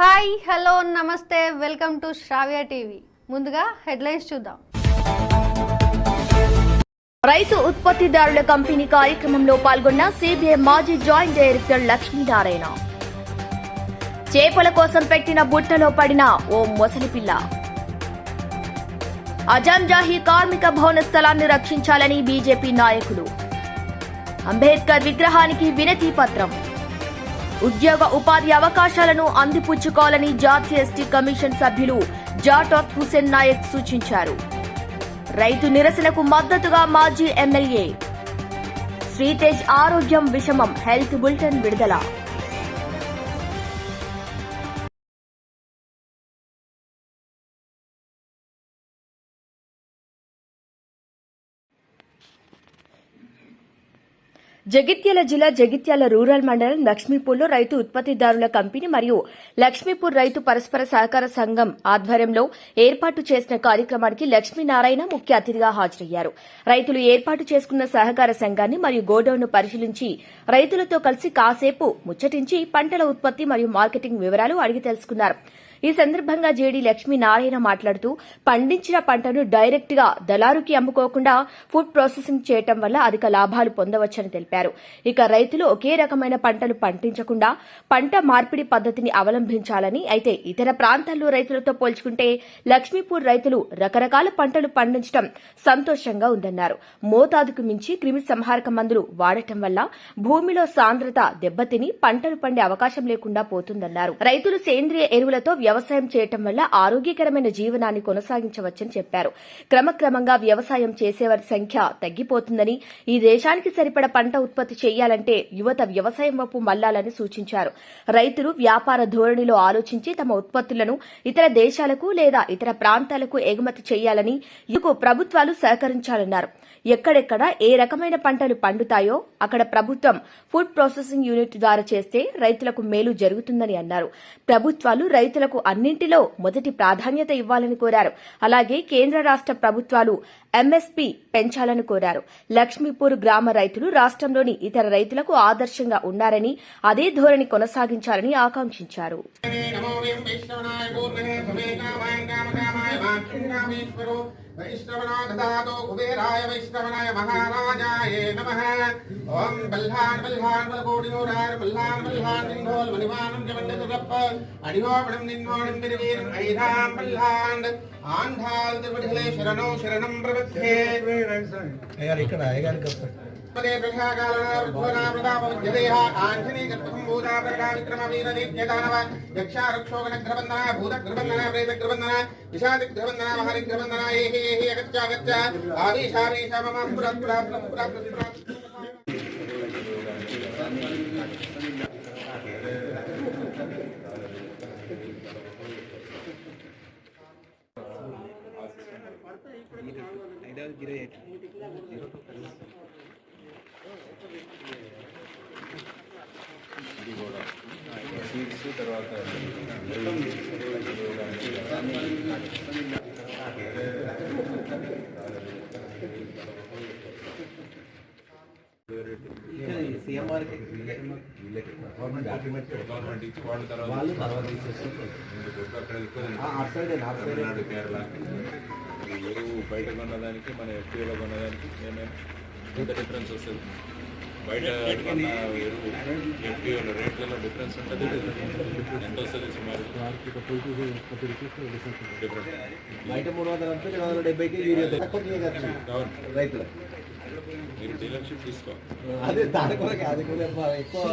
Hi hello నమస్తే welcome to Shravya TV. ముందుగా headlines చూద్దాం. రైతు ఉత్పత్తిదారుల కంపెనీ కార్యక్రమంలో పాల్గొన్న సిబిఐ మాజీ జాయింట్ డైరెక్టర్ లక్ష్మీనారాయణ. చేపల కోసం పెట్టిన బుట్టలో పడిన ఓ మొసలిపిల్ల అజంజాహీ కార్మిక భవన స్థలాన్ని రక్షించాలని బీజేపీ నాయకులు. అంబేద్కర్ విగ్రహానికి వినతి పత్రం. ఉద్యోగ ఉపాధి అవకాశాలను అందిపుచ్చుకోవాలని జాతీయ ఎస్టీ కమిషన్ సభ్యులు జాటోత్ హుసేన్ నాయక్ సూచించారు. రైతు నిరసనకు మద్దతుగా మాజీ ఎమ్మెల్యే. శ్రీతేజ్ ఆరోగ్యం విషమం హెల్త్ బులెటిన్ విడుదల. జగిత్యాల జిల్లా జగిత్యాల రూరల్ మండలం లక్ష్మీపూర్లో రైతు ఉత్పత్తిదారుల కంపెనీ మరియు లక్ష్మీపూర్ రైతు పరస్పర సహకార సంఘం ఆధ్వర్యంలో ఏర్పాటు చేసిన కార్యక్రమానికి లక్ష్మీనారాయణ ముఖ్య అతిథిగా హాజరయ్యారు. రైతులు ఏర్పాటు చేసుకున్న సహకార సంఘాన్ని మరియు గోడౌన్ను పరిశీలించి రైతులతో కలిసి కాసేపు ముచ్చటించి పంటల ఉత్పత్తి మరియు మార్కెటింగ్ వివరాలు అడిగి తెలుసుకున్నారు. ఈ సందర్భంగా జేడీ లక్ష్మీనారాయణ మాట్లాడుతూ పండించిన పంటను డైరెక్ట్గా దళారుకి అమ్ముకోకుండా ఫుడ్ ప్రాసెసింగ్ చేయటం వల్ల అధిక లాభాలు పొందవచ్చని తెలిపారు. ఇక రైతులు ఒకే రకమైన పంటలు పండించకుండా పంట మార్పిడి పద్ధతిని అవలంబించాలని అయితే ఇతర ప్రాంతాల్లో రైతులతో పోల్చుకుంటే లక్ష్మీపూర్ రైతులు రకరకాల పంటలు పండించడం సంతోషంగా ఉందన్నారు. మోతాదుకు మించి క్రిమి సంహారక మందులు వాడటం వల్ల భూమిలో సాంద్రత దెబ్బతిని పంటలు పండే అవకాశం లేకుండా పోతుందన్నారు. రైతులు సేంద్రియ ఎరువులతో వ్యవసాయం చేయటం వల్ల ఆరోగ్యకరమైన జీవనాన్ని కొనసాగించవచ్చని చెప్పారు. క్రమక్రమంగా వ్యవసాయం చేసేవారి సంఖ్య తగ్గిపోతుందని ఈ దేశానికి సరిపడ పంట ఉత్పత్తి చేయాలంటే యువత వ్యవసాయం వైపు మళ్ళాలని సూచించారు. రైతులు వ్యాపార ధోరణిలో ఆలోచించి తమ ఉత్పత్తులను ఇతర దేశాలకు లేదా ఇతర ప్రాంతాలకు ఎగుమతి చేయాలని ఇందుకు ప్రభుత్వాలు సహకరించాలన్నారు. ఎక్కడెక్కడ ఏ రకమైన పంటలు పండుతాయో అక్కడ ప్రభుత్వం ఫుడ్ ప్రాసెసింగ్ యూనిట్ ద్వారా చేస్తే రైతులకు మేలు జరుగుతుందని అన్నారు. ప్రభుత్వాలు రైతులకు అన్నింటిలో మొదటి ప్రాధాన్యత ఇవ్వాలని కోరారు. అలాగే కేంద్ర రాష్ట ప్రభుత్వాలు ఎంఎస్పీ పెంచాలని కోరారు. లక్ష్మీపూర్ గ్రామ రైతులు రాష్ట్రంలోని ఇతర రైతులకు ఆదర్శంగా ఉన్నారని అదే ధోరణి కొనసాగించాలని ఆకాంక్షించారు. वैष्णवनाथदातो कुबेराय वैष्णवनाय महाराजाय नमः ॐ बल्हान् बल्हान् बलकोटिनूरार् बल्हान् बल्हान् निन्धोल् बलिवानं जमण्डतुरप्प अडिवापणं निन्वाणं तिरुवीरम् ऐरां बल्हान् आन्धाल् திருவடிகளே சரணோ சரணம் பிரபத்தே ஐயா இருக்கடா ஐயா இருக்கப்பட்ட తిరుపతిలే శరణో శరణం ప్రవృద్ధే ఇక్కడ అయ్యగారికి పదే ప్రజాకాలనా వృద్ధోనా ప్రతాపవిద్యదేహ కాంచనీ గర్భసంభూతా ప్రకటా విక్రమ వీర దీర్ఘదానవ యక్షారక్షోగణగ్రబంధన భూతగ్రబంధన ప్రేతగ్రబంధన సీడ్స్ తర్వాత అటు సైడ్ తమిళనాడు కేరళ ఎరువు బయట కొన్నదానికి మన ఎఫ్టీలో కొన్నదానికి ఏమైనా ఎంత డిఫరెన్స్ వస్తుంది? బయట ఎఫ్టీఓలో రేట్లలో డిఫరెన్స్ ఉంటుంది ఎంత వస్తుంది సుమారు? బయట మూడు వందల అంటే రెండు వందల డెబ్బైకి రైతులు. మీరు డీలర్షిప్ తీసుకో. అదే దాని అది కూడా ఎక్కువ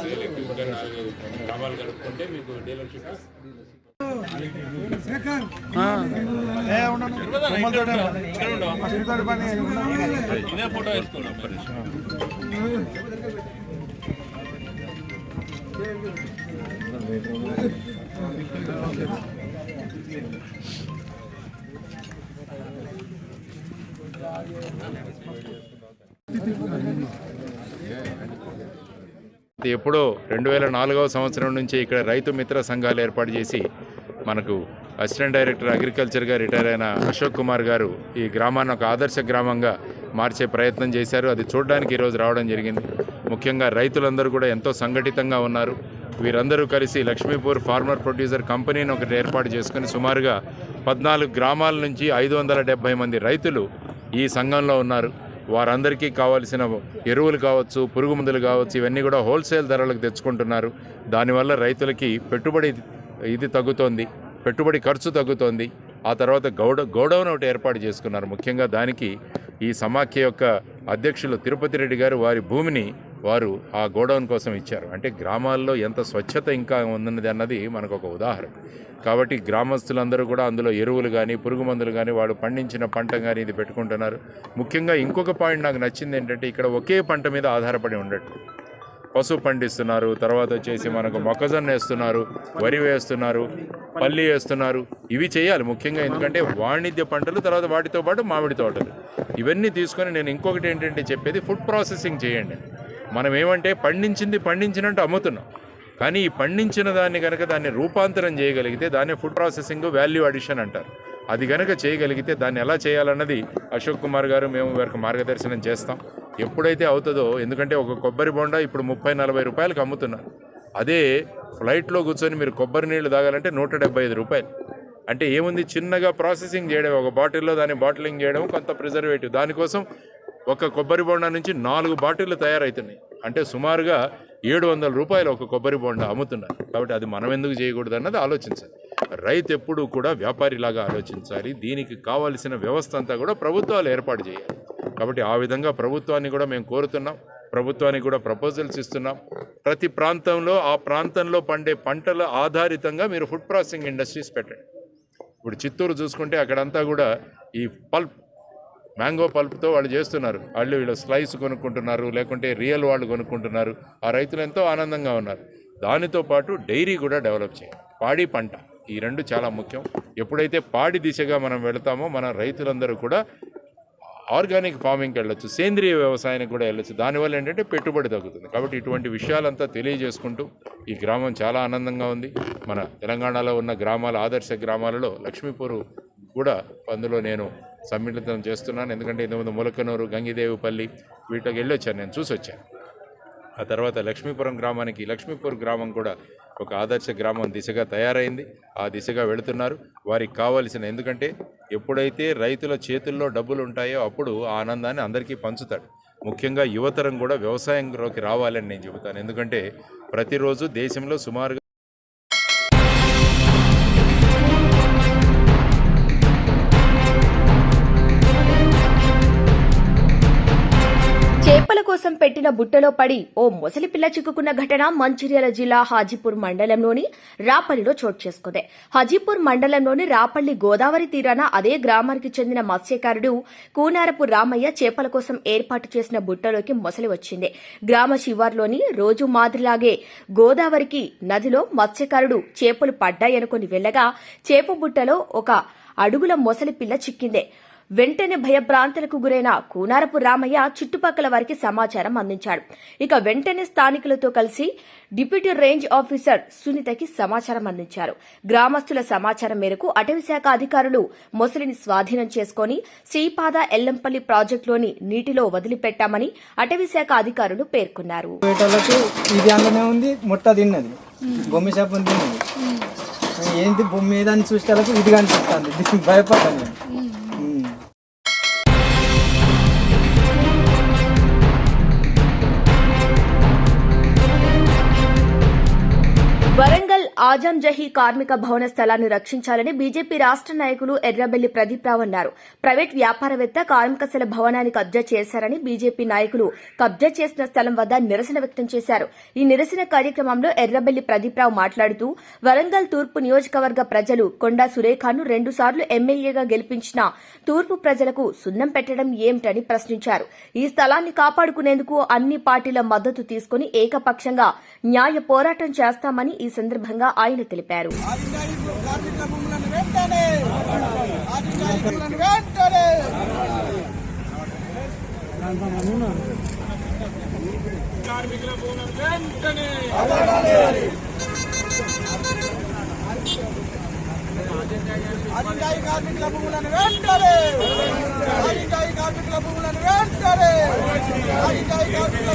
సేల్ ఎక్కువ. గ్రామాలు మీకు డీలర్షిప్ ఎప్పుడో రెండు వేల నాలుగవ సంవత్సరం నుంచి ఇక్కడ రైతు మిత్ర సంఘాలు ఏర్పాటు చేసి మనకు అసిస్టెంట్ డైరెక్టర్ అగ్రికల్చర్గా రిటైర్ అయిన అశోక్ కుమార్ గారు ఈ గ్రామాన్ని ఒక ఆదర్శ గ్రామంగా మార్చే ప్రయత్నం చేశారు. అది చూడడానికి ఈరోజు రావడం జరిగింది. ముఖ్యంగా రైతులందరూ కూడా ఎంతో సంఘటితంగా ఉన్నారు. వీరందరూ కలిసి లక్ష్మీపూర్ ఫార్మర్ ప్రొడ్యూసర్ కంపెనీని ఒకటి ఏర్పాటు చేసుకుని సుమారుగా పద్నాలుగు గ్రామాల నుంచి ఐదు వందల డెబ్భై మంది రైతులు ఈ సంఘంలో ఉన్నారు. వారందరికీ కావాల్సిన ఎరువులు కావచ్చు పురుగు మందులు కావచ్చు ఇవన్నీ కూడా హోల్సేల్ ధరలకు తెచ్చుకుంటున్నారు. దానివల్ల రైతులకి పెట్టుబడి ఇది తగ్గుతోంది పెట్టుబడి ఖర్చు తగ్గుతోంది. ఆ తర్వాత గౌడ గోడౌన్ ఒకటి ఏర్పాటు చేసుకున్నారు. ముఖ్యంగా దానికి ఈ సమాఖ్య యొక్క అధ్యక్షులు తిరుపతి రెడ్డి గారు వారి భూమిని వారు ఆ గోడౌన్ కోసం ఇచ్చారు. అంటే గ్రామాల్లో ఎంత స్వచ్ఛత ఇంకా ఉన్నది అన్నది మనకు ఒక ఉదాహరణ. కాబట్టి గ్రామస్తులందరూ కూడా అందులో ఎరువులు కానీ పురుగు మందులు కానీ వాళ్ళు పండించిన పంట కానీ ఇది పెట్టుకుంటున్నారు. ముఖ్యంగా ఇంకొక పాయింట్ నాకు నచ్చింది ఏంటంటే ఇక్కడ ఒకే పంట మీద ఆధారపడి ఉండట్టు పసుపు పండిస్తున్నారు తర్వాత వచ్చేసి మనకు మొక్కజొన్న వేస్తున్నారు వరి వేస్తున్నారు పల్లి వేస్తున్నారు. ఇవి చేయాలి ముఖ్యంగా ఎందుకంటే వాణిజ్య పంటలు తర్వాత వాటితో పాటు మామిడి తోటలు. ఇవన్నీ తీసుకొని నేను ఇంకొకటి ఏంటంటే చెప్పేది ఫుడ్ ప్రాసెసింగ్ చేయండి. మనం ఏమంటే పండించింది పండించినట్టు అమ్ముతున్నాం. కానీ ఈ పండించిన దాన్ని కనుక దాన్ని రూపాంతరం చేయగలిగితే దాన్ని ఫుడ్ ప్రాసెసింగ్ వాల్యూ అడిషన్ అంటారు. అది కనుక చేయగలిగితే దాన్ని ఎలా చేయాలన్నది అశోక్ కుమార్ గారు మేము వారికి మార్గదర్శనం చేస్తాం. ఎప్పుడైతే అవుతుందో ఎందుకంటే ఒక కొబ్బరి బొండ ఇప్పుడు ముప్పై నలభై రూపాయలకు అమ్ముతున్నారు. అదే ఫ్లైట్లో కూర్చొని మీరు కొబ్బరి నీళ్ళు తాగాలంటే నూట డెబ్బై ఐదు రూపాయలు. అంటే ఏముంది? చిన్నగా ప్రాసెసింగ్ చేయడం ఒక బాటిల్లో దాన్ని బాటిలింగ్ చేయడం కొంత ప్రిజర్వేటివ్. దానికోసం ఒక కొబ్బరి బొండ నుంచి నాలుగు బాటిళ్ళు తయారవుతున్నాయి అంటే సుమారుగా ఏడు వందల రూపాయలు ఒక కొబ్బరి బొండ అమ్ముతున్నారు. కాబట్టి అది మనం ఎందుకు చేయకూడదు అన్నది ఆలోచించాలి. రైతు ఎప్పుడూ కూడా వ్యాపారిలాగా ఆలోచించాలి. దీనికి కావాల్సిన వ్యవస్థ అంతా కూడా ప్రభుత్వాలు ఏర్పాటు చేయాలి. కాబట్టి ఆ విధంగా ప్రభుత్వాన్ని కూడా మేము కోరుతున్నాం. ప్రభుత్వానికి కూడా ప్రపోజల్స్ ఇస్తున్నాం. ప్రతి ప్రాంతంలో ఆ ప్రాంతంలో పండే పంటల ఆధారితంగా మీరు ఫుడ్ ప్రాసెసింగ్ ఇండస్ట్రీస్ పెట్టండి. ఇప్పుడు చిత్తూరు చూసుకుంటే అక్కడంతా కూడా ఈ పల్ప్ మ్యాంగో పల్ప్తో వాళ్ళు చేస్తున్నారు. వాళ్ళు వీళ్ళు స్లైస్ కొనుక్కుంటున్నారు లేకుంటే రియల్ వాళ్ళు కొనుక్కుంటున్నారు. ఆ రైతులు ఎంతో ఆనందంగా ఉన్నారు. దానితో పాటు డైరీ కూడా డెవలప్ చేయాలి. పాడి పంట. ఈ రెండు చాలా ముఖ్యం. ఎప్పుడైతే పాడి దిశగా మనం వెళతామో మన రైతులందరూ కూడా ఆర్గానిక్ ఫార్మింగ్కి వెళ్ళొచ్చు సేంద్రియ వ్యవసాయానికి కూడా వెళ్ళొచ్చు. దానివల్ల ఏంటంటే పెట్టుబడి తగ్గుతుంది. కాబట్టి ఇటువంటి విషయాలంతా తెలియజేసుకుంటూ ఈ గ్రామం చాలా ఆనందంగా ఉంది. మన తెలంగాణలో ఉన్న గ్రామాల ఆదర్శ గ్రామాలలో లక్ష్మీపూర్ కూడా అందులో నేను సమ్మిళితం చేస్తున్నాను. ఎందుకంటే ఇంతకుముందు ములకనూరు గంగిదేవిపల్లి వీటికి వెళ్ళొచ్చాను నేను చూసి వచ్చాను ఆ తర్వాత లక్ష్మీపురం గ్రామానికి లక్ష్మీపూర్ గ్రామం కూడా ఒక ఆదర్శ గ్రామం దిశగా తయారైంది. ఆ దిశగా వెళుతున్నారు. వారికి కావలసిన ఎందుకంటే ఎప్పుడైతే రైతుల చేతుల్లో డబ్బులు ఉంటాయో అప్పుడు ఆ ఆనందాన్ని అందరికీ పంచుతాడు. ముఖ్యంగా యువతరం కూడా వ్యవసాయంలోకి రావాలని నేను చెబుతాను. ఎందుకంటే ప్రతిరోజు దేశంలో సుమారుగా కోసం పెట్టిన బుట్టలో పడి ఓ మొసలి పిల్ల చిక్కుకున్న ఘటన మంచిర్యాల జిల్లా హాజీపూర్ మండలంలోని రాపల్లిలో చోటు చేసుకుంది. హాజీపూర్ మండలంలోని రాపల్లి గోదావరి తీరాన అదే గ్రామానికి చెందిన మత్స్యకారుడు కూనారపు రామయ్య చేపల కోసం ఏర్పాటు చేసిన బుట్టలోకి మొసలి వచ్చింది. గ్రామ శివార్లోని రోజు మాదిరిలాగే గోదావరికి నదిలో మత్స్యకారుడు చేపలు పడ్డాయనుకుని వెళ్ళగా చేప బుట్టలో ఒక అడుగుల మొసలి పిల్ల చిక్కింది. వెంటనే భయభ్రాంతులకు గురైన కూనారపు రామయ్య చుట్టుపక్కల వారికి సమాచారం అందించాడు. ఇక వెంటనే స్థానికులతో కలిసి డిప్యూటీ రేంజ్ ఆఫీసర్ సునీతకి సమాచారం అందించారు. గ్రామస్తుల సమాచారం మేరకు అటవీశాఖ అధికారులు మొసలిని స్వాధీనం చేసుకుని శ్రీపాద ఎల్లంపల్లి ప్రాజెక్టులోని నీటిలో వదిలిపెట్టామని అటవీశాఖ అధికారులు పేర్కొన్నారు. బొమ్మ తిన్నది. ఏంటి బొమ్మ ఏదని ఇది కనిపిస్తుంది. భయపడ్డాను ఆజం జహీ కార్మిక భవన స్థలాన్ని రక్షించాలని బీజేపీ రాష్ట్ర నాయకులు ఎర్రబెల్లి ప్రదీప్ రావు అన్నారు. ప్రైవేట్ వ్యాపారవేత్త కార్మికశాల భవనాన్ని కబ్జా చేశారని బీజేపీ నాయకులు కబ్జా చేసిన స్థలం వద్ద నిరసన వ్యక్తం చేశారు. ఈ నిరసన కార్యక్రమంలో ఎర్రబెల్లి ప్రదీప్ రావు మాట్లాడుతూ వరంగల్ తూర్పు నియోజకవర్గ ప్రజలు కొండా సురేఖను రెండుసార్లు ఎమ్మెల్యేగా గెలిపించిన తూర్పు ప్రజలకు సున్నం పెట్టడం ఏమిటని ప్రశ్నించారు. ఈ స్థలాన్ని కాపాడుకునేందుకు అన్ని పార్టీల మద్దతు తీసుకుని ఏకపక్షంగా న్యాయ పోరాటం చేస్తామని ఈ సందర్భంగా ఆయన తెలిపారు. ఆదివాసీ కార్మికుల భూములను వెంటనే ఆదివాసీ కార్మికుల భూములను వెంటనే ఆదివాసీ కార్మికుల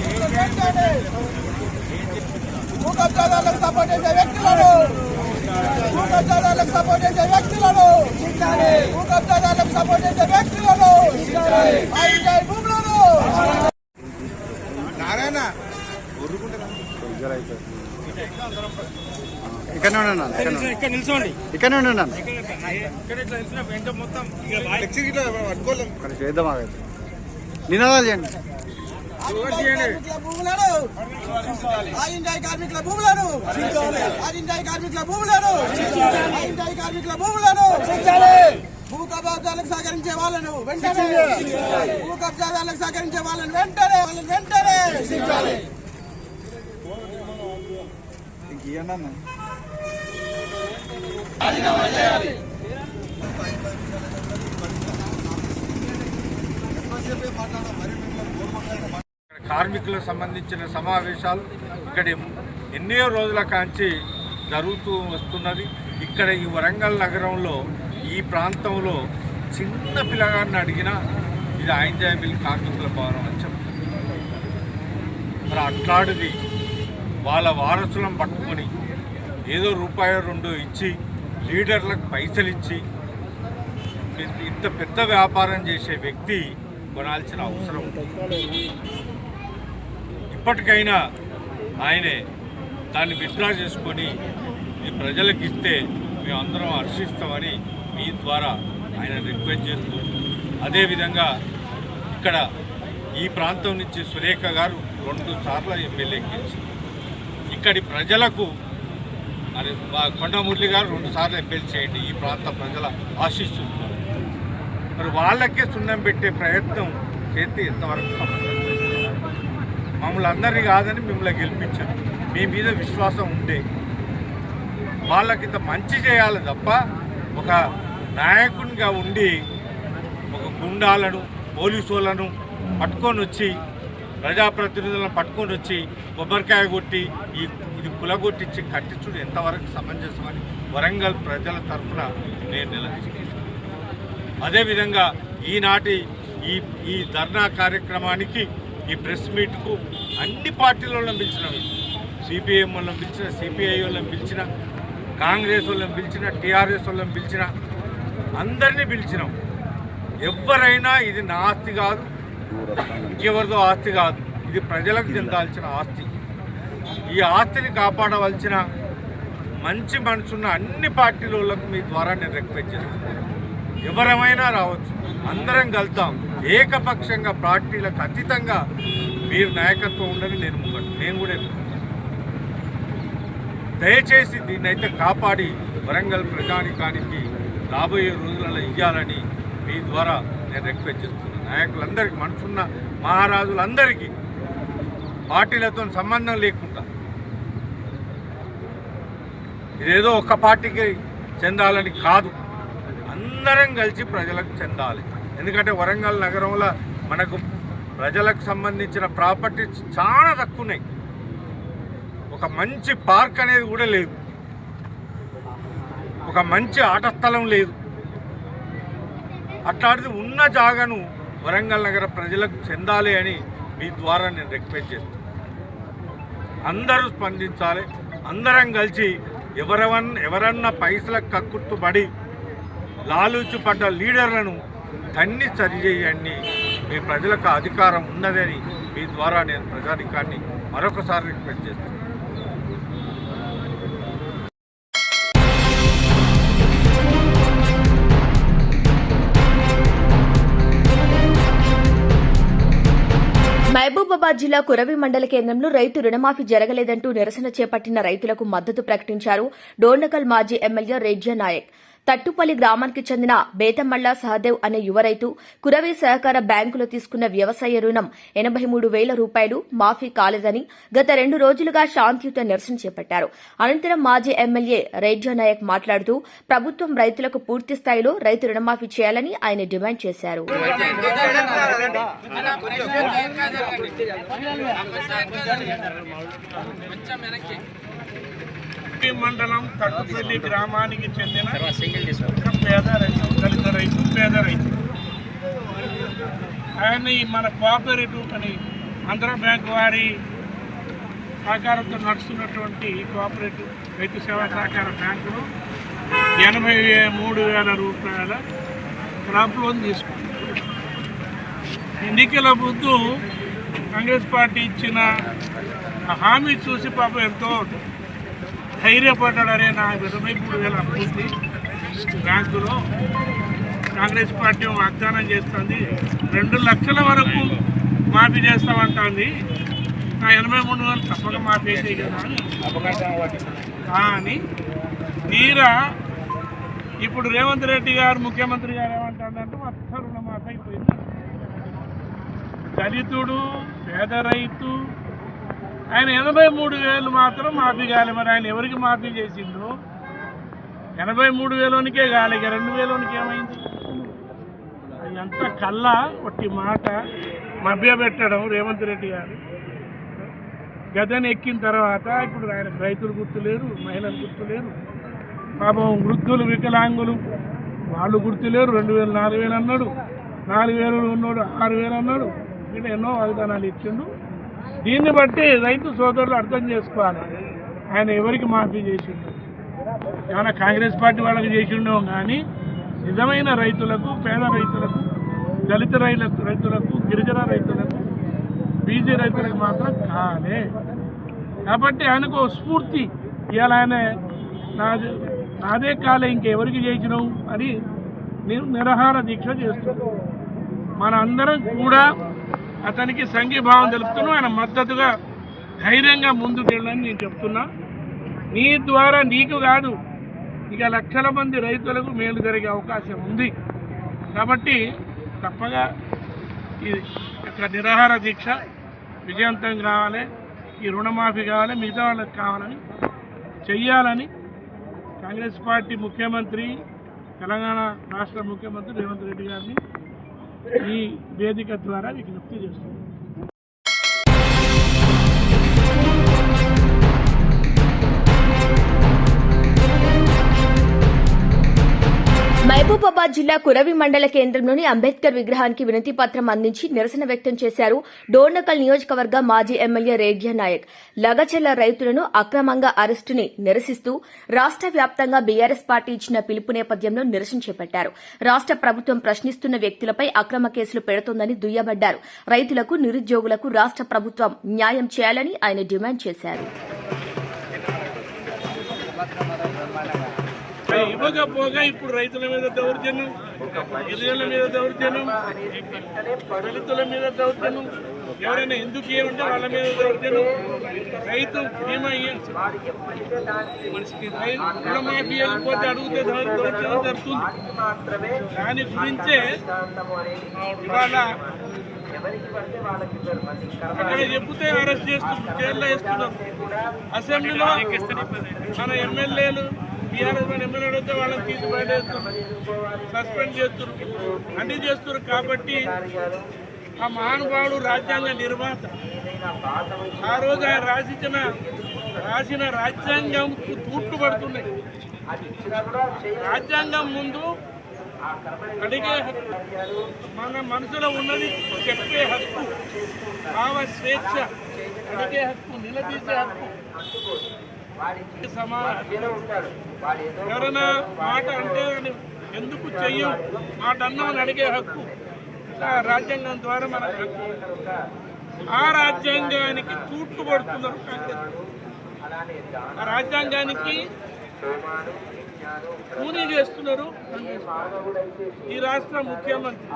భూములను వెంటనే సపోర్ట్ చేసే వ్యక్తులను. భూ కబ్జాదారులకు సపోర్ట్ చేసే వ్యక్తులను. భూ కబ్జాదారులకు సపోర్ట్ చేసే వ్యక్తులను. భూములను. నారాయణ ఇక్కడనే ఉన్నాను ఇక్కడ నిల్చోండి. ఇక్కడనే ఉన్నాను ఇక్కడ చేద్దాం ఆగదు నినాదాలు చేయండి. భూములను? ఆయించాయి కార్మికుల భూములను? ఆయించాయి కార్మికుల భూములను? కార్మికుల భూములను? భూ కబ్జాదారులకు సహకరించే వాళ్ళను వెంటనే భూ కబ్జాదారులకు సహకరించే వాళ్ళని వెంటనే వాళ్ళని వెంటనే. కార్మికులకు సంబంధించిన సమావేశాలు ఇక్కడ ఎన్నో రోజుల కాంచి జరుగుతూ వస్తున్నది. ఇక్కడ ఈ వరంగల్ నగరంలో ఈ ప్రాంతంలో చిన్న పిల్లగాన్ని అడిగినా ఇది ఆయింజాయబిల్ కార్మికుల భవనం అని చెప్తారు. మరి అట్లాంటిది వాళ్ళ వారసులను పట్టుకొని ఏదో రూపాయి రెండు ఇచ్చి లీడర్లకు పైసలు ఇచ్చి ఇంత- పెద్ద వ్యాపారం చేసే వ్యక్తి కొనాల్సిన అవసరం ఉంటుంది ఇప్పటికైనా ఆయనే దాన్ని విత్డ్రా చేసుకొని ఈ ప్రజలకు ఇస్తే మేమందరం హర్షిస్తామని మీ ద్వారా ఆయన రిక్వెస్ట్ చేస్తూ అదేవిధంగా ఇక్కడ ఈ ప్రాంతం నుంచి సురేఖ గారు రెండు సార్లు ఎమ్మెల్యే గెలిచి ఇక్కడి ప్రజలకు మరి మా కొండమురళి గారు రెండు సార్లు ఎమ్మెల్యే చేయండి ఈ ప్రాంత ప్రజల ఆశిస్తున్నారు మరి వాళ్ళకే సున్నం పెట్టే ప్రయత్నం చేస్తే ఎంతవరకు మమ్మల్ని అందరినీ కాదని మిమ్మల్ని గెలిపించారు. మీ మీద విశ్వాసం ఉండే వాళ్ళకి ఇంత మంచి చేయాలి తప్ప ఒక నాయకునిగా ఉండి ఒక గుండాలను పోలీసులను పట్టుకొని వచ్చి ప్రజాప్రతినిధులను పట్టుకొని వచ్చి కొబ్బరికాయ కొట్టి ఈ ఇది కులగొట్టించి కట్టించుడు ఎంతవరకు సమంజసమని వరంగల్ ప్రజల తరఫున నేను నిలదీస్తున్నాను అదేవిధంగా ఈనాటి ఈ ఈ ధర్నా కార్యక్రమానికి ఈ ప్రెస్ మీట్కు అన్ని పార్టీల వాళ్ళని పిలిచినవి సిపిఎం వాళ్ళని పిలిచిన సిపిఐ వాళ్ళని పిలిచిన కాంగ్రెస్ వాళ్ళని పిలిచిన టీఆర్ఎస్ వాళ్ళని పిలిచిన అందరినీ పిలిచినాం. ఎవరైనా ఇది నా ఆస్తి కాదు ఇంకెవరిదో ఆస్తి కాదు. ఇది ప్రజలకు చెందాల్సిన ఆస్తి. ఈ ఆస్తిని కాపాడవలసిన మంచి మనసున్న అన్ని పార్టీల వాళ్ళకు మీ ద్వారా నేను రిక్వెస్ట్ చేస్తున్నాను. ఎవరమైనా రావచ్చు. అందరం కలుద్దాం. ఏకపక్షంగా పార్టీలకు అతీతంగా మీరు నాయకత్వం ఉండని నేను ముంగట్టు నేను కూడా దయచేసి దీన్నైతే కాపాడి వరంగల్ ప్రజానికానికి రాబోయే రోజులలో ఇవ్వాలని మీ ద్వారా నేను రిక్వెస్ట్ చేస్తున్నాను. నాయకులందరికీ మనసున్న మహారాజులందరికీ పార్టీలతో సంబంధం లేకుండా ఇదేదో ఒక పార్టీకి చెందాలని కాదు. అందరం కలిసి ప్రజలకు చెందాలి. ఎందుకంటే వరంగల్ నగరంలో మనకు ప్రజలకు సంబంధించిన ప్రాపర్టీస్ చాలా తక్కువ ఉన్నాయి ఒక మంచి పార్క్ అనేది కూడా లేదు. ఒక మంచి ఆట స్థలం లేదు. అట్లాంటిది ఉన్న జాగాను వరంగల్ నగర ప్రజలకు చెందాలి అని మీ ద్వారా నేను రిక్వెస్ట్ చేస్తాను అందరూ స్పందించాలి. అందరం కలిసి ఎవరెవన్ ఎవరన్నా పైసలకు కక్కుర్తుబడి లాలూచి పడ్డ లీడర్లను తన్ని సరిచేయండి. మీ ప్రజలకు అధికారం ఉన్నదని మీ ద్వారా నేను ప్రజాధికారాన్ని మరొకసారి రిక్వెస్ట్ చేస్తాను మహబూబాబాద్ జిల్లా కురవి మండల కేంద్రంలో రైతు రుణమాఫీ జరగలేదంటూ నిరసన చేపట్టిన రైతులకు మద్దతు ప్రకటించారు డోర్నకల్ మాజీ ఎమ్మెల్యే రెడ్జా నాయక్. తట్టుపల్లి గ్రామానికి చెందిన బేతమల్ల సహదేవ్ అనే యువ రైతు కురవి సహకార బ్యాంకులో తీసుకున్న వ్యవసాయ రుణం ఎనబై మూడు వేల రూపాయలు మాఫీ కాలేదని గత రెండు రోజులుగా శాంతియుత నిరసన చేపట్టారు. అనంతరం మాజీ ఎమ్మెల్యే రెడ్జా నాయక్ మాట్లాడుతూ ప్రభుత్వం రైతులకు పూర్తి స్థాయిలో రైతు రుణమాఫీ చేయాలని ఆయన డిమాండ్ చేశారు. ఈ మండలం తట్టుపల్లి గ్రామానికి చెందిన పేద రైతు దళిత రైతు పేద రైతు. ఆయన మన కోఆపరేటివ్ అని ఆంధ్ర బ్యాంక్ వారి సహకారంతో నడుస్తున్నటువంటి కోఆపరేటివ్ రైతు సేవా సహకార బ్యాంకులో ఎనభై మూడు వేల రూపాయల క్రాప్ లోన్ తీసుకుంది. ఎన్నికల ముందు కాంగ్రెస్ పార్టీ ఇచ్చిన హామీ చూసి పాపం ఎంతో ధైర్యపడ్డాడనే నా ఇరవై మూడు వేల అప్పుంది బ్యాంకులో కాంగ్రెస్ పార్టీ వాగ్దానం చేస్తుంది. రెండు లక్షల వరకు మాఫీ చేస్తామంటుంది. నా ఎనభై మూడు వేలు తప్పక మాఫీ అయితే కదా అని. కానీ తీరా ఇప్పుడు రేవంత్ రెడ్డి గారు ముఖ్యమంత్రి గారు ఏమంటాడంటే మొత్తం రుణమాఫీ అయిపోయింది. దళితుడు పేద రైతు ఆయన ఎనభై మూడు వేలు మాత్రం మాఫీ కాలే మరి ఆయన ఎవరికి మాఫీ చేసిండ్రు? ఎనభై మూడు వేలోనికే కాలే ఇక రెండు వేలోనికి ఏమైంది? అంత కళ్ళ ఒట్టి మాట మభ్యపెట్టడం రేవంత్ రెడ్డి గారు. గదని ఎక్కిన తర్వాత ఇప్పుడు ఆయన రైతులు గుర్తులేరు మహిళలు గుర్తులేరు పాపం వృద్ధులు వికలాంగులు వాళ్ళు గుర్తులేరు రెండు వేలు నాలుగు వేలు అన్నాడు నాలుగు వేలు ఉన్నాడు ఆరు వేలు అన్నాడు ఇక్కడ ఎన్నో వాగ్దానాలు ఇచ్చిండు. దీన్ని బట్టి రైతు సోదరులు అర్థం చేసుకోవాలి. ఆయన ఎవరికి మాఫీ చేసిండు? ఏమైనా కాంగ్రెస్ పార్టీ వాళ్ళకి చేసిండో కానీ నిజమైన రైతులకు పేద రైతులకు దళిత రైతులకు రైతులకు గిరిజన రైతులకు బీజీ రైతులకు మాత్రం కాలే. కాబట్టి ఆయనకు ఓ స్ఫూర్తి. ఇవాళ ఆయన నాది నాదే కాలే ఇంకెవరికి చేసినావు అని నిరహార దీక్ష చేస్తున్నాం మన అందరం కూడా అతనికి సంఘీభావం తెలుపుతున్నాం. ఆయన మద్దతుగా ధైర్యంగా ముందుకెళ్ళని నేను చెప్తున్నా. నీ ద్వారా నీకు కాదు ఇక లక్షల మంది రైతులకు మేలు జరిగే అవకాశం ఉంది. కాబట్టి తప్పగా ఇది ఒక నిరాహార దీక్ష విజయవంతం కావాలి ఈ రుణమాఫీ కావాలి మిగతా వాళ్ళకి కావాలని చెయ్యాలని కాంగ్రెస్ పార్టీ ముఖ్యమంత్రి తెలంగాణ రాష్ట్ర ముఖ్యమంత్రి రేవంత్ రెడ్డి గారిని ఈ వేదిక ద్వారా విజ్ఞప్తి చేస్తున్నాను మహబూబాబాద్ జిల్లా కురవి మండల కేంద్రంలోని అంబేద్కర్ విగ్రహానికి వినతి పత్రం అందించి నిరసన వ్యక్తం చేశారు డోర్నకల్ నియోజకవర్గ మాజీ ఎమ్మెల్యే రేడ్య నాయక్. లగచెల్ల రైతులను అక్రమంగా అరెస్టుని నిరసిస్తూ రాష్ట్ర వ్యాప్తంగా బీఆర్ఎస్ పార్టీ ఇచ్చిన పిలుపు నేపథ్యంలో నిరసన చేపట్టారు. రాష్ట్ర ప్రభుత్వం ప్రశ్నిస్తున్న వ్యక్తులపై అక్రమ కేసులు పెడుతోందని దుయ్యబడ్డారు. రైతులకు నిరుద్యోగులకు రాష్ట్ర ప్రభుత్వం న్యాయం చేయాలని ఆయన డిమాండ్ చేశారు. ఇవ్వకపోగా ఇప్పుడు రైతుల మీద దౌర్జన్యం గిరిజనుల మీద దౌర్జన్యం దళితుల మీద దౌర్జన్యం ఎవరైనా ఎందుకు ఇవ్వమంటే వాళ్ళ మీద దౌర్జన్యం. రైతు బీమా రైతు రుణమాఫీ వెళ్ళిపోతే అడిగితే దౌర్జన్యం జరుగుతుంది. దాని గురించే ఇవాళ అక్కడ చెప్తే అరెస్ట్ చేస్తున్నారు జైల్లో వేస్తున్నారు. అసెంబ్లీలో మన ఎమ్మెల్యేలు టీఆర్ఎస్ మన ఎమ్మెల్యే అడిగితే వాళ్ళని తీసి బయటేస్తున్నారు సస్పెండ్ చేస్తున్నారు. అన్ని చేస్తున్నారు కాబట్టి ఆ మహానుభావుడు రాజ్యాంగ నిర్మాత ఆ రోజు ఆయన రాసించిన రాసిన రాజ్యాంగం తూట్లు పడుతున్నాయి. రాజ్యాంగం ముందు అడిగే హక్కు మన మనసులో ఉన్నది చెప్పే హక్కు భావ స్వేచ్ఛ అడిగే హక్కు నిలదీసే హక్కు. ఎవరైనా మాట అంటే ఎందుకు చెయ్యం? మాట అన్నామని అడిగే హక్కు. ఆ రాజ్యాంగం ద్వారా మన హక్కు. ఆ రాజ్యాంగానికి తూట్లు పడుతున్నారు కాంగ్రెస్. ఆ రాజ్యాంగానికి కూనీ చేస్తున్నారు ఈ రాష్ట్ర ముఖ్యమంత్రి.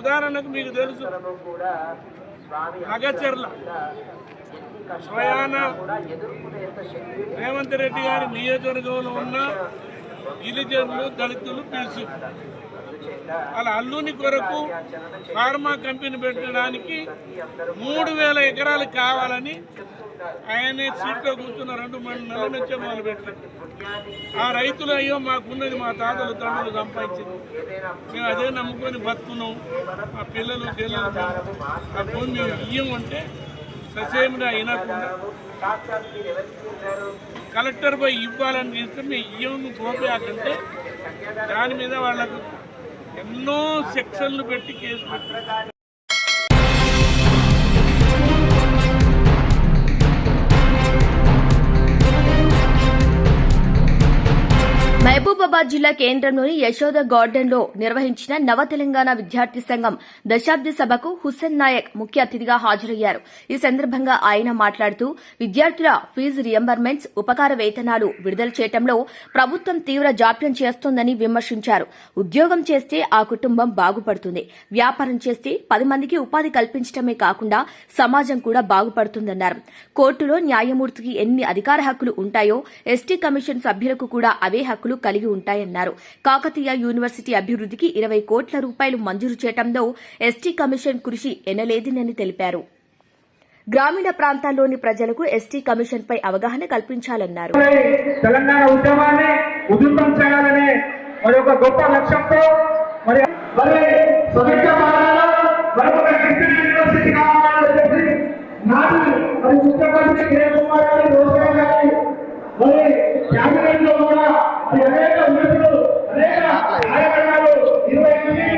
ఉదాహరణకు మీకు తెలుసు అగచర్ల. స్వయాన రేవంత్ రెడ్డి గారి నియోజకవర్గంలో ఉన్న గిరిజనులు దళితులు పిలుచు అలా అల్లుని కొరకు ఫార్మా కంపెనీ పెట్టడానికి మూడు వేల ఎకరాలు కావాలని ఆయనే సీట్లో కూర్చున్న రెండు మూడు నెలల నుంచే మొదలు పెట్టారు. ఆ రైతులు అయ్యో మాకున్నది మా తాతలు తండ్రులు సంపాదించింది. మేము అదే నమ్ముకొని బతుకున్నాం. మా పిల్లలు పిల్లలు ఆ భూమి ఇయ్యం అంటే ససేమిగా వినకుండా. కలెక్టర్ పోయి ఇవ్వాలని చూస్తే మేము ఇయ్యం పోపేయాలంటే దాని మీద వాళ్ళకు ఎన్నో సెక్షన్లు పెట్టి కేసు పెట్టారు. నిజామాబాద్ జిల్లా కేంద్రంలోని యశోద గార్డెన్లో నిర్వహించిన నవ తెలంగాణ విద్యార్థి సంఘం దశాబ్ది సభకు హుస్సేన్ నాయక్ ముఖ్య అతిథిగా హాజరయ్యారు. ఈ సందర్భంగా ఆయన మాట్లాడుతూ విద్యార్థుల ఫీజు రియంబర్మెంట్స్ ఉపకార వేతనాలు విడుదల చేయడంలో ప్రభుత్వం తీవ్ర జాప్యం చేస్తోందని విమర్శించారు. ఉద్యోగం చేస్తే ఆ కుటుంబం బాగుపడుతుంది. వ్యాపారం చేస్తే పది మందికి ఉపాధి కల్పించడమే కాకుండా సమాజం కూడా బాగుపడుతుందన్నారు. కోర్టులో న్యాయమూర్తికి ఎన్ని అధికార హక్కులు ఉంటాయో ఎస్టీ కమిషన్ సభ్యులకు కూడా అవే హక్కులు కలిగి ఉంటాయన్నారు కాకతీయ యూనివర్సిటీ అభివృద్ధికి ఇరవై కోట్ల రూపాయలు మంజూరు చేయడంలో ఎస్టీ కమిషన్ కృషి ఎనలేదినని తెలిపారు గ్రామీణ ప్రాంతాల్లోని ప్రజలకు ఎస్టీ కమిషన్పై అవగాహన కల్పించాలన్నారు తెలంగాణ ఉద్యమాన్ని ఉధృతం చేయాలనే మరి ఒక గొప్ప లక్ష్యంతో మరి మరి మరి ఒక యూనివర్సిటీ కావాలని చెప్పి నాటి మరి ముఖ్యమంత్రి కిరణ్ కుమార్ గారి రోజు గారి మరి క్యాబినెట్లో కూడా మరి అనేక మంత్రులు అనేక కార్యక్రమాలు నిర్వహించి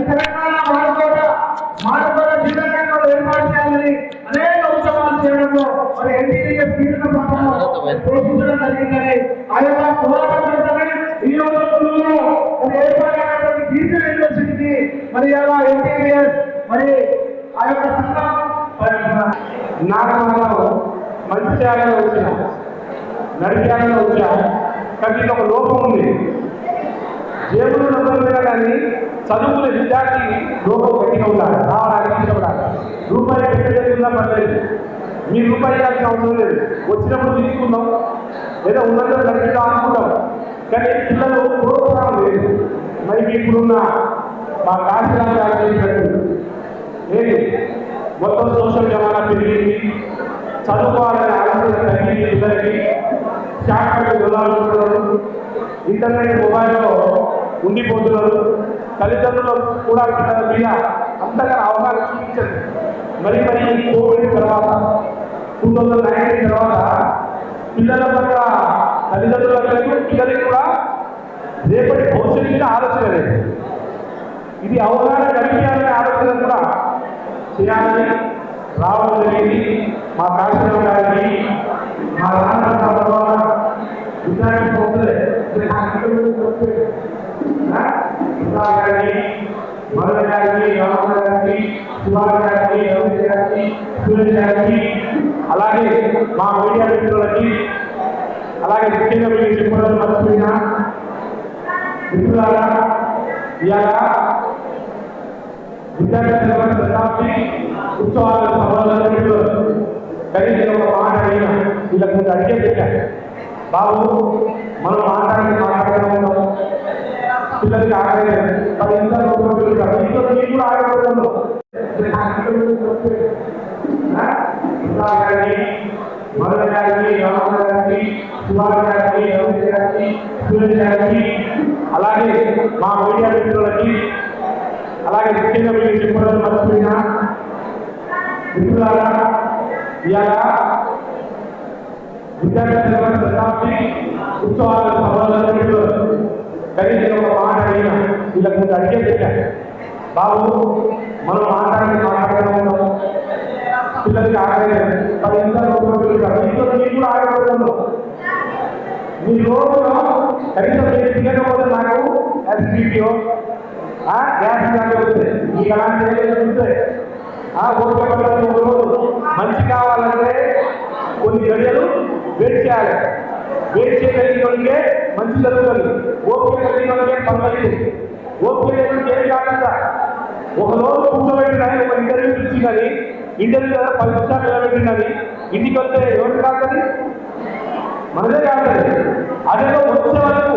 తెలంగాణ భారతదేశ మానవ జిల్లాలో ఏర్పాటు చేయాలని అనేక ఉద్యమాలు చేయడంలో మరి ఎన్టీఎస్ పాత్ర పోషించడం జరిగిందని ఆ యొక్క పోరాటం ఫలితమే ఈ రోజుల్లో మరి ఏర్పాటైనటువంటి డిజిటల్ యూనివర్సిటీకి మరి అలా ఎన్టీఎస్ మరి ఆ యొక్క సంఘం మనం మంచి చేయాలని వచ్చిన. నడిచేయాలని వచ్చా. కానీ ఒక లోపం ఉంది. జేబులు నమ్మకం కానీ చదువుకునే విద్యార్థి లోపం గట్టిగా ఉండాలి. రావడానికి ఇష్టపడాలి రూపాయి పెట్టేస్తున్నా పర్లేదు. మీ రూపాయి ఇవ్వాల్సిన అవసరం లేదు. వచ్చినప్పుడు తీసుకుందాం. లేదా ఉన్నదో గట్టిగా అనుకుంటాం. కానీ పిల్లలు ప్రోత్సాహం లేదు. మరి ఇప్పుడున్న మా కాశీరామ్ గారు చేసినట్టు మొత్తం సోషల్ జమానా పెరిగింది. చదువుకోవాలని ఆలోచన కలిగి పిల్లలకి శాఖకు వెళ్ళాలనుకుంటున్నారు ఇంటర్నెట్ మొబైల్లో ఉండిపోతున్నారు తల్లిదండ్రులు కూడా పిల్లల మీద అంతగా అవగాహన చూపించండి మరి మరి కోవిడ్ తర్వాత టూ థౌజండ్ నైన్టీన్ తర్వాత పిల్లల పట్ల తల్లిదండ్రుల కలిగి పిల్లలకి కూడా రేపటి భవిష్యత్తు మీద ఆలోచన లేదు. ఇది అవగాహన కలిగించాలనే ఆలోచన కూడా చేయాలని రావడం జరిగింది. మా కాశ్మీర్ గారికి మా రాష్ట్ర తర్వాత విద్యార్థి పోతే గారికి మరణ గారికి రామణ గారికి సుభాష్ గారికి రమేష్ గారికి సురేష్ గారికి అలాగే మా మీడియా మిత్రులకి అలాగే ముఖ్యంగా మీకు చెప్పడం మర్చిపోయిన మిత్రులారా ఇవాళ విద్యార్థి శతాబ్ది ఉత్సవాల సభలో కనీసం ఒక మాట అయినా వీళ్ళకి ముందు అడిగే పెట్టారు బాబు మనం మాట్లాడి మాట్లాడుతున్నాం పిల్లలకి ఆడే పది నిమిషాలు రోజులు ఇంట్లో మీరు కూడా ఆడకూడదు. మరణ గారికి రామణ గారికి గారికి రమేష్ గారికి గారికి అలాగే మా మీడియా మిత్రులకి అలాగే ముఖ్యంగా ఇవాళ విద్యార్థి శతాబ్ది ఉత్సవాల సభలో కనీసం ఒక మాట అయినా వీళ్ళకి ముందు అడిగే పెట్టారు బాబు మనం మాట్లాడి మాట్లాడుతూ ఉంటాం పిల్లలకి ఆడే పది నిమిషాలు రోజులు ఇంట్లో మీరు కూడా ఆడకూడదు మీ రోజులో కనీసం మీరు తినకపోతే నాకు ఎస్పీపీఓ గ్యాస్ ఇలాంటి వస్తాయి ఆ ఓపిక మంచి కావాలంటే కొన్ని గడియలు వెయిట్ చేయాలి. వెయిట్ చేయగలిగినోళ్ళకే మంచి జరుగుతుంది. ఓపిక కలిగినోళ్ళకే పర్వాలేదు. ఓపిక లేకుండా ఏం కాకుండా ఒక రోజు కూర్చోబెట్టిన ఒక ఇంటర్వ్యూ ఇచ్చి కానీ ఇంటర్వ్యూ ద్వారా పది నిమిషాలు నిలబెట్టిన ఇంటికి వస్తే ఎవరు కాదని మనదే కాదు అదే వచ్చే వరకు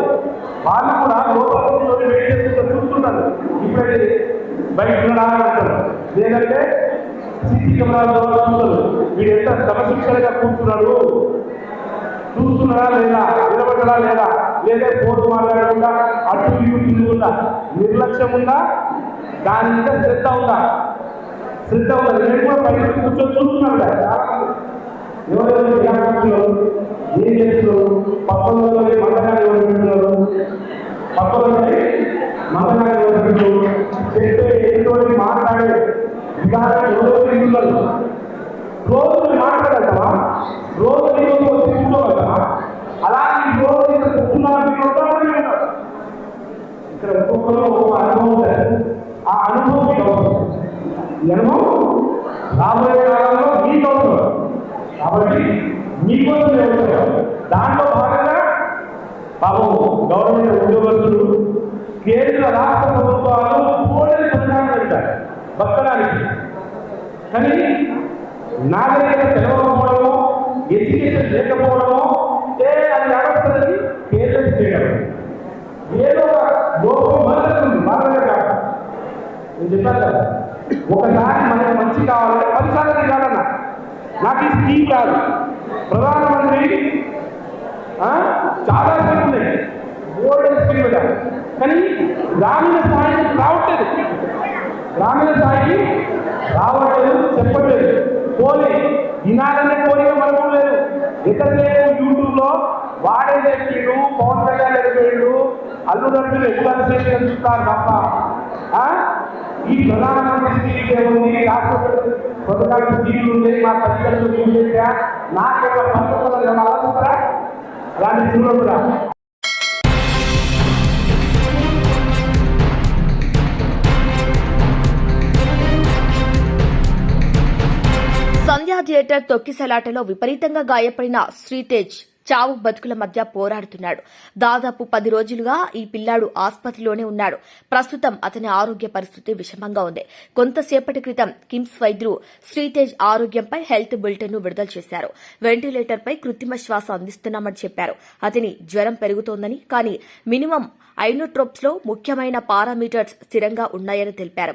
వాళ్ళు కూడా లోపల వెయిట్ చేస్తుంటే చూస్తున్నారు. ఇప్పుడైతే బయట రావాలంటారు లేదంటే సీసీ కెమెరాలో చూస్తారు వీడు ఎంత క్రమశిక్షణగా కూర్చున్నాడు? చూస్తున్నారా లేదా? నిలబడ్డా లేదా? లేదా ఫోన్ మాట్లాడకుండా అటు ఇటు తిరుగుతుందా నిర్లక్ష్యం ఉందా దాని మీద శ్రద్ధ ఉందా? శ్రద్ధ ఉందా? నేను కూడా బయట కూర్చొని చూస్తున్నాను కదా. ఎవరెవరు విద్యార్థులు ఏం చేస్తున్నారు పక్కన వాళ్ళని ఎవరు పక్కన వాళ్ళని మంటగా ఎవరు పెడుతున్నారు చెట్టు ఎటువంటి మాట్లాడే విధానం ఎవరు తింటున్నారు రోజు నువ్వు మాట్లాడతావా రోజు నీకు వచ్చి కూర్చోగలవా అలాంటి ఇక్కడ ఒక్కొక్కరు ఒక్కొక్క అనుభవం ఉంటుంది ఆ అనుభవం మీకు అవసరం ఈ అనుభవం రాబోయే కాలంలో మీకు అవసరం కాబట్టి మీకోసం వ్యవసాయం దాంట్లో భాగంగా బాబు గవర్నమెంట్ ఉద్యోగస్తులు కేంద్ర రాష్ట్ర ప్రభుత్వాలు కోడలి సంఘాలు పెట్టారు బతకడానికి కానీ నాగరికత తెలవకపోవడమో ఎడ్యుకేషన్ లేకపోవడమో ఏ అది నడుస్తుంది కేంద్రం చేయడం ఏదో ఒక లోపం మొదలుతుంది బాగా కాదు నేను చెప్పాను కదా ఒకసారి మనకు మంచి కావాలంటే పదిసార్లు కాదన్న నాకు ఈ స్కీమ్ కాదు ప్రధానమంత్రి ఆ, చాలా స్కీమ్ ఉన్నాయి గోల్డెన్ స్కీమ్ కదా కానీ గ్రామీణ స్థాయికి రావట్లేదు. గ్రామీణ స్థాయికి రావట్లేదు చెప్పట్లేదు. పోనీ వినాలనే కోరిక మనకు లేదు. ఎంతసేపు యూట్యూబ్లో వాడే చెప్పిడు పవన్ కళ్యాణ్ చెప్పిడు అల్లు రంగులు ఎక్కువసేపు చూస్తారు తప్ప? ఈ ప్రధానమంత్రి స్కీమ్ ఏముంది రాష్ట్ర పథకాల స్కీమ్లు ఉన్నాయి మా తల్లిదండ్రులు చూసేసా నాకేమో పంతొమ్మిది అలాంటి అలాంటి చూడకుండా సంధ్యా థియేటర్ తొక్కిసలాటలో విపరీతంగా గాయపడిన శ్రీతేజ్ చావు బతుకుల మధ్య పోరాడుతున్నాడు. దాదాపు పది రోజులుగా ఈ పిల్లాడు ఆసుపత్రిలోనే ఉన్నాడు. ప్రస్తుతం అతని ఆరోగ్య పరిస్థితి విషమంగా ఉంది. కొంతసేపటి క్రితం కిమ్స్ వైద్యులు శ్రీతేజ్ ఆరోగ్యంపై హెల్త్ బులెటిన్ను విడుదల చేశారు. వెంటిలేటర్పై కృత్రిమ శ్వాస అందిస్తున్నామని చెప్పారు. అతని జ్వరం పెరుగుతోందని కానీ మినిమం ఐనోట్రోప్స్లో ముఖ్యమైన పారామీటర్స్ స్థిరంగా ఉన్నాయని తెలిపారు.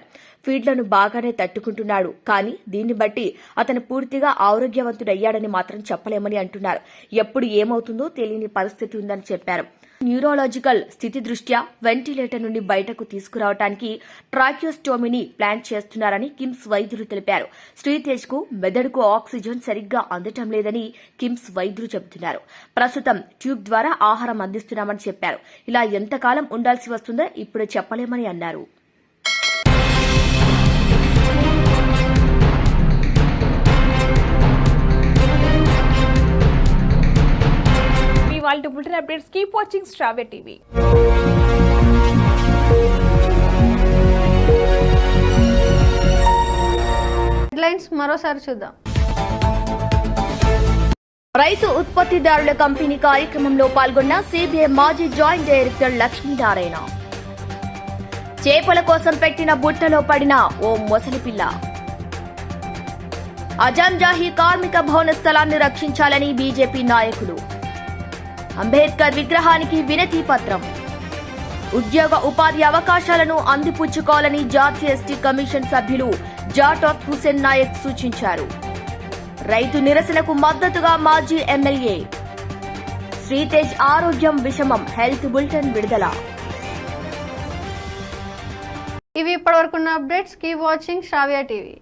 ఫీడ్లను బాగానే తట్టుకుంటున్నాడు. కానీ దీన్ని బట్టి అతను పూర్తిగా ఆరోగ్యవంతుడయ్యాడని మాత్రం చెప్పలేమని అంటున్నారు. ఎప్పుడు ఏమవుతుందో తెలియని పరిస్థితి ఉందని చెప్పారు. న్యూరాలజికల్ స్థితి దృష్ట్యా వెంటిలేటర్ నుండి బయటకు తీసుకురావడానికి ట్రాక్యోస్టోమీని ప్లాన్ చేస్తున్నారని కిమ్స్ వైద్యులు తెలిపారు. శ్రీతేజ్కు మెదడుకు ఆక్సిజన్ సరిగ్గా అందటం లేదని కిమ్స్ వైద్యులు చెబుతున్నారు. ప్రస్తుతం ట్యూబ్ ద్వారా ఆహారం అందిస్తున్నామని చెప్పారు. ఇలా ఎంతకాలం ఉండాల్సి వస్తుందో ఇప్పుడు చెప్పలేమని అన్నారు. మీ వాళ్ళ bulletin updates keep watching Shravya TV. Headlines మరోసారి చూద్దాం. రైతు ఉత్పత్తిదారుల కంపెనీ కార్యక్రమంలో పాల్గొన్న సిబిఐ మాజీ జాయింట్ డైరెక్టర్ లక్ష్మీనారాయణ. చేపల కోసం పెట్టిన బుట్టలో పడిన ఓ మొసలి పిల్ల. అజంజాహీ కార్మిక భవన స్థలాన్ని రక్షించాలని బీజేపీ నాయకులు. అంబేద్కర్ విగ్రహానికి వినతి పత్రం. ఉద్యోగ ఉపాధి అవకాశాలను అందిపుచ్చుకోవాలని జాతీయ ఎస్టీ కమిషన్ సభ్యులు జాటోత్ హుసేన్ నాయక్ సూచించారు. రైతు నిరసనకు మద్దతుగా మాజీ ఎమ్మెల్యే. శ్రీతేజ్ ఆరోగ్యం విషమం హెల్త్ బులెటిన్ విడుదల. ఇవి ఇప్పటివరకున్న updates. Keep watching Shravya TV.